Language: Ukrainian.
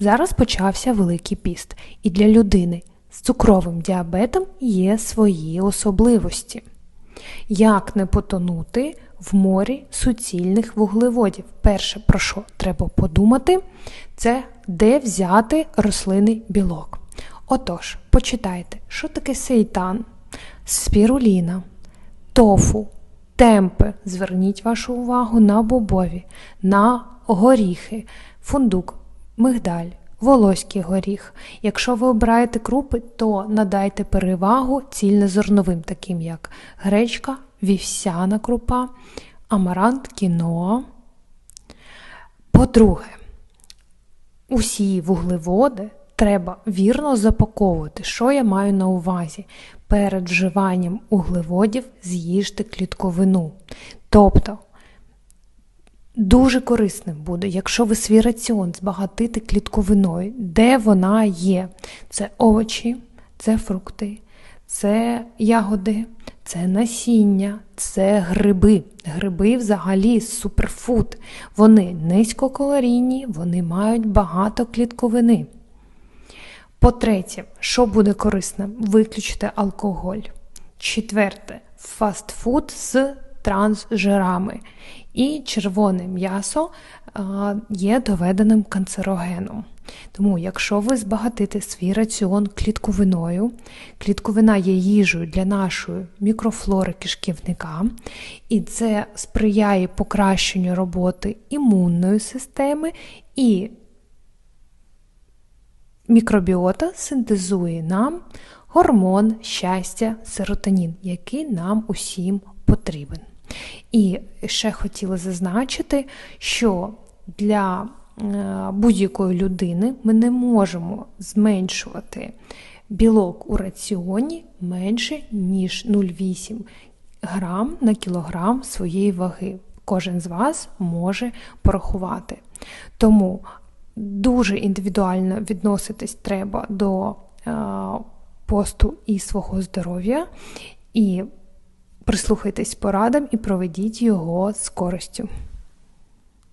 Зараз почався Великий піст, і для людини з цукровим діабетом є свої особливості. Як не потонути в морі суцільних вуглеводів? Перше, про що треба подумати, це де взяти рослинний білок. Отож, почитайте, що таке сейтан, спіруліна, тофу, темпи. Зверніть вашу увагу на бобові, на горіхи, фундук, мигдаль, волоський горіх. Якщо ви обираєте крупи, то надайте перевагу цільнозерновим, таким як гречка, вівсяна крупа, амарант, кіноа. По-друге, усі вуглеводи треба вірно запаковувати. Що я маю на увазі? Перед вживанням углеводів з'їжте клітковину. Тобто дуже корисним буде, якщо ви свій раціон збагатите клітковиною, де вона є. Це овочі, це фрукти, це ягоди, це насіння, це гриби. Гриби взагалі суперфуд. Вони низькокалорійні, вони мають багато клітковини. По-третє, що буде корисним? Виключити алкоголь. Четверте, фастфуд з трансжирами. І червоне м'ясо є доведеним канцерогеном. Тому, якщо ви збагатите свій раціон клітковиною, клітковина є їжею для нашої мікрофлори кишківника, і це сприяє покращенню роботи імунної системи і Мікробіота синтезує нам гормон щастя серотонін, який нам усім потрібен. І ще хотіла зазначити, що для е, будь-якої людини ми не можемо зменшувати білок у раціоні менше, ніж 0,8 грам на кілограм своєї ваги. Кожен з вас може порахувати. Тому дуже індивідуально відноситись треба до е, посту і свого здоров'я, і прислухайтесь порадам і проведіть його з користю.